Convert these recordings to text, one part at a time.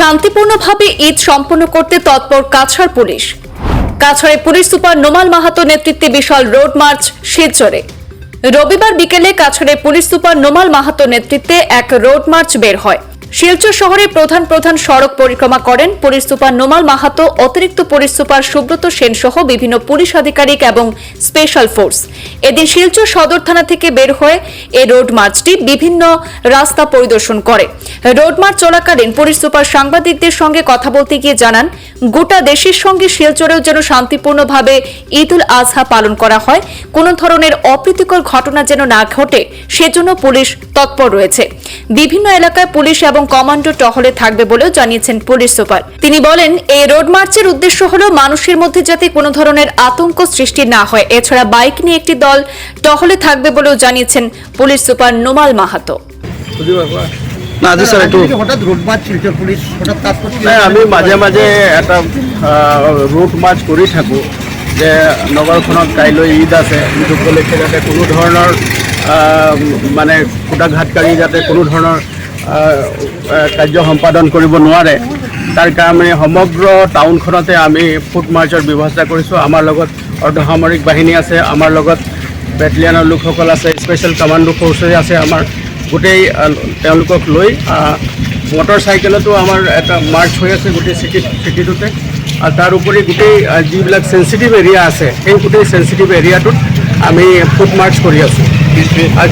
শান্তিপূর্ণভাবে ঈদ সম্পন্ন করতে তৎপর কাছাড় পুলিশ। কাছাড়ে পুলিশ সুপার নোমাল মাহাতো নেতৃত্বে বিশাল রোড মার্চ শিলচরে রবিবার বিকেলে কাছাড়ে পুলিশ সুপার নোমাল মাহাতো নেতৃত্বে এক রোড মার্চ বের হয়। শিলচর শহরে প্রধান প্রধান সড়ক পরিক্রমা করেন পুলিশ সুপার নোমাল মাহাতো, অতিরিক্ত পুলিশ সুপার সুব্রত সেন সহ বিভিন্ন পুলিশ আধিকারিক এবং স্পেশাল ফোর্স। এদিন শিলচর সদর থানা থেকে বের হয়ে এই রোড মার্চটি বিভিন্ন রাস্তা পরিদর্শন করে। রোড মার্চ চলাকালীন পুলিশ সুপার সাংবাদিকদের সঙ্গে কথা বলতে গিয়ে জানান, গোটা দেশের সঙ্গে শিলচরেও যেন শান্তিপূর্ণভাবে ঈদ উল আজহা পালন করা হয়, কোনো ধরনের অপ্রীতিকর ঘটনা যেন না ঘটে, সেজন্য পুলিশ তৎপর রয়েছে। বিভিন্ন এলাকায় পুলিশ এবং কমান্ডো টহলে থাকবে বলেও জানিয়েছেন পুলিশ সুপার। তিনি বলেন, এই রোড মার্চের উদ্দেশ্য হল মানুষের মধ্যে যাতে কোনো ধরনের আতঙ্ক সৃষ্টি না হয়। এছাড়া বাইক নিয়ে একটি দল টহলে থাকবে বলেও জানিয়েছেন পুলিশ সুপার নোমাল মাহাতো। না আজি স্যার একটু হঠাৎ রোড মার্চ শিলচর পুলিশ হঠাৎ তাৎপর্য আমি মাজে মাজে এটা ৰুট মাৰ্চ কৰি থাকোঁ যে নগৰখনত কাইলৈ ঈদ আছে ঈদ উপলক্ষে যাতে কোনো ধৰণৰ আহ, মানে কুটাঘাতকাৰী যাতে কোনো ধৰণৰ কাৰ্য সম্পাদন কৰিব নোৱাৰে তাৰ কাৰণে সমগ্ৰ টাউনখনতে আমি ফুট মাৰ্চৰ ব্যৱস্থা কৰিছোঁ। আমাৰ লগত অৰ্ধসামৰিক বাহিনী আছে আমাৰ লগত বেটেলিয়ানৰ লোকসকল আছে স্পেচিয়েল কামাণ্ডো ফ'ৰ্চেছ আছে আমাৰ গোটেই তেওঁলোকক লৈ মটৰ চাইকেলতো আমাৰ এটা মাৰ্চ হৈ আছে গোটেই চিটি চিটিটোতে আৰু তাৰ উপৰি গোটেই যিবিলাক চেঞ্চিটিভ এৰিয়া আছে, সেই গোটেই চেঞ্চিটিভ এৰিয়াটোত আমি ফুট মাৰ্চ কৰি আছোঁ।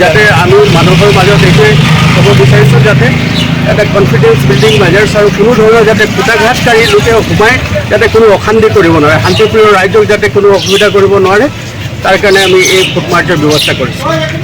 যাতে আমি মানুহৰ মাজত এইটোৱে ক'ব বিচাৰিছোঁ যাতে এটা কনফিডেন্স বিল্ডিং মেজাৰ্ছ আৰু কোনো ধৰণৰ যাতে কুটাঘাতকাৰী লোকে সোমাই যাতে কোনো অশান্তি কৰিব নোৱাৰে, শান্তিপ্ৰিয় ৰাইজক যাতে কোনো অসুবিধা কৰিব নোৱাৰে তাৰ কাৰণে আমি এই ফুট মাৰ্চৰ ব্যৱস্থা কৰিছোঁ